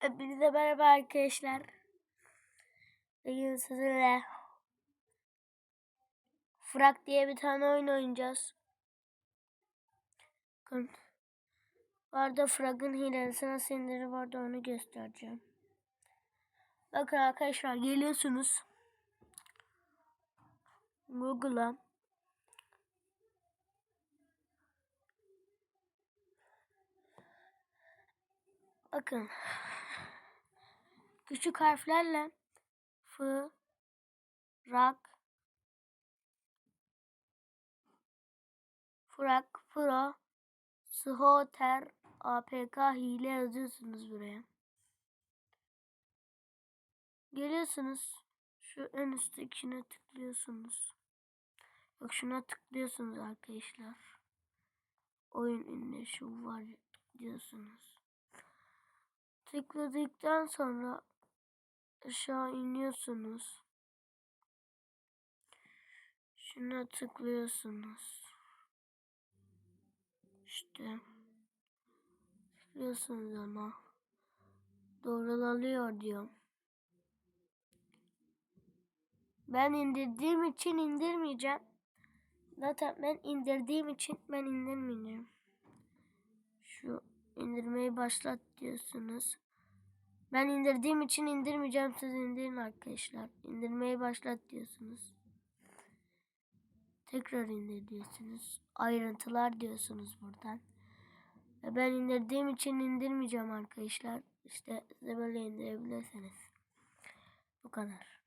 Hepinize merhaba arkadaşlar. Bugün sizinle Frak diye bir tane oyun oynayacağız. Bakın. Bu arada Frag'ın hilesi nasıl indirir vardı onu göstereceğim. Bakın arkadaşlar geliyorsunuz. Google'a. Bakın. Küçük harflerle F Rak Frak Pro Sloter APK hile yazıyorsunuz buraya. Geliyorsunuz. Şu en üsttekine tıklıyorsunuz. Yok şuna tıklıyorsunuz arkadaşlar. Oyun ünlü şu var diyorsunuz. Tıkladıktan sonra aşağı iniyorsunuz. Şuna tıklıyorsunuz. İşte tıklıyorsunuz ama doğrulanıyor diyor. Ben indirdiğim için indirmeyeceğim. Zaten ben indirdiğim için ben indirmeyeceğim. Şu indirmeyi başlat diyorsunuz. Ben indirdiğim için indirmeyeceğim. Siz indirin arkadaşlar. İndirmeyi başlat diyorsunuz. Tekrar indir diyorsunuz. Ayrıntılar diyorsunuz buradan. Ve ben indirdiğim için indirmeyeceğim arkadaşlar. İşte size böyle indirebilirsiniz. Bu kadar.